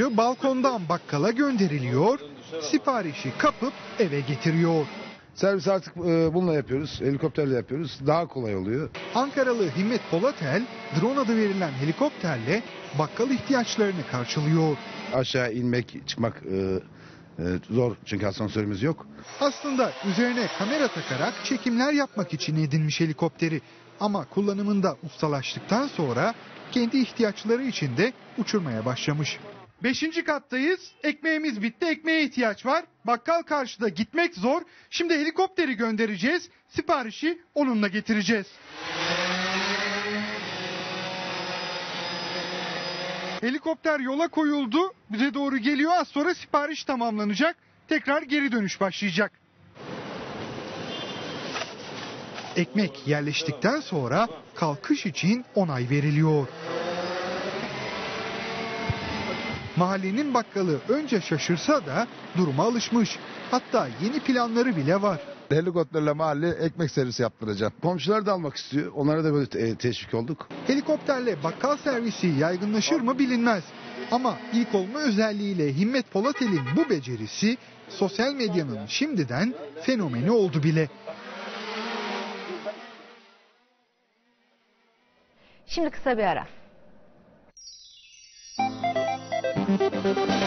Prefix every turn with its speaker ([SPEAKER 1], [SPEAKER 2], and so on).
[SPEAKER 1] balkondan bakkala gönderiliyor, siparişi kapıp eve getiriyor.
[SPEAKER 2] Servis artık e, bununla yapıyoruz. Helikopterle yapıyoruz. Daha kolay oluyor.
[SPEAKER 1] Ankaralı Himmet Polatel, drone adı verilen helikopterle bakkal ihtiyaçlarını karşılıyor.
[SPEAKER 2] Aşağı inmek, çıkmak e, e, zor çünkü asansörümüz yok.
[SPEAKER 1] Aslında üzerine kamera takarak çekimler yapmak için edinmiş helikopteri. Ama kullanımında ustalaştıktan sonra kendi ihtiyaçları için de uçurmaya başlamış. Beşinci kattayız. Ekmeğimiz bitti. Ekmeğe ihtiyaç var. Bakkal karşıda gitmek zor. Şimdi helikopteri göndereceğiz. Siparişi onunla getireceğiz. Helikopter yola koyuldu. Bize doğru geliyor. Az sonra sipariş tamamlanacak. Tekrar geri dönüş başlayacak. Ekmek yerleştikten sonra kalkış için onay veriliyor. Mahallenin bakkalı önce şaşırsa da duruma alışmış. Hatta yeni planları bile var.
[SPEAKER 3] Helikopterle mahalle ekmek servisi yaptıracağım.
[SPEAKER 2] Komşular da almak istiyor. Onlara da böyle e, teşvik olduk.
[SPEAKER 1] Helikopterle bakkal servisi yaygınlaşır mı bilinmez. Ama ilk olma özelliğiyle Himmet Polatel'in bu becerisi sosyal medyanın şimdiden fenomeni oldu bile.
[SPEAKER 4] Şimdi kısa bir ara. Thank you.